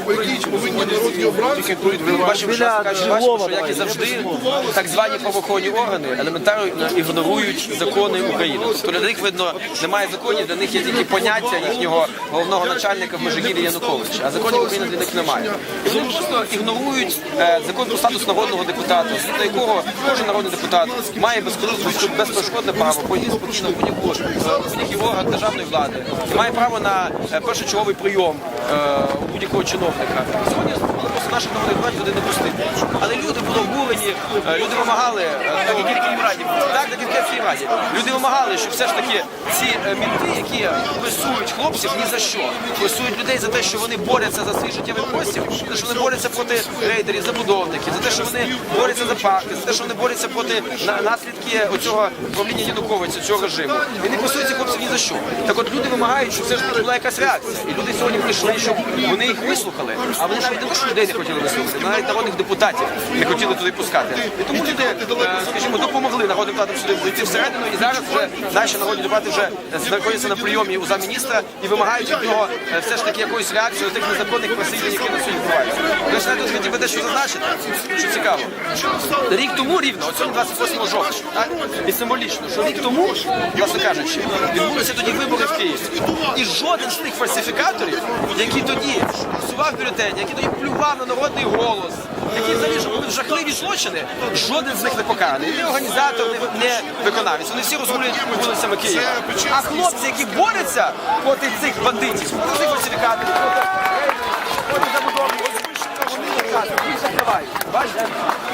по якій повинні народні обранці Ви бачимо, що бачимо, що як і завжди, так звані правоохоронні органи елементарно ігнорують закони України. Тобто для них видно немає законів, для них є тільки поняття їхнього головного начальника в Межигір'ї Януковича, а законів України для них немає. І вони просто ігнорують е, закон про статус народного депутата, згідно якого кожен народний депутат має безперешкодне право пойти спокійно в будь-яку е, будь-який орган державної влади, має право на е, першочерговий прийом будь-якого чиновника. Сьогодні просто наших народних депутатів туди не пустити. Але люди е, люди вимагали е, так і в Київраді, так і в Київській раді. Люди вимагали, щоб все ж таки ці е, мінти, які пресують хлопців ні за що, пресують людей за те, що вони борються за свій життєвий простір, за те, що вони борються проти рейдерів, забудовників, за те, що вони борються за парки, за те, що вони борються проти на- наслідки оцього правління Януковича, цього режиму. І не пресують хлопців ні за що. Так от люди вимагають, щоб все ж таки була якась реакція. І люди сьогодні прийшли, щоб вони їх вислухали, а вони навіть не те, що людей не хотіли вислухати, навіть народних депутатів не хотіли туди пускати. І тому люди, е, скажімо, допомогли народним депутатам сюди прийти всередину, і зараз вже наші народні депутати вже знаходяться на прийомі у замміністра і вимагають від нього е, все ж таки якоїсь реакції на тих незаконних переслідувань, які на сьогодні відбуваються. Ви знаєте, тут хотів би дещо зазначити, що цікаво. Рік тому рівно, от сьогодні 28 жовтня, і символічно, що рік тому, власне кажучи, відбулися тоді вибори в Києві. І жоден з тих фальсифікаторів, які тоді просував бюлетені, які тоді плював на народний голос, які взагалі ж робили жахливі злочини, жоден з них не покараний. Не організатор, не виконавець. Вони всі розгулюють вулицями Києва. А хлопці, які борються проти цих бандитів, проти цих фальсифікаторів, Başla.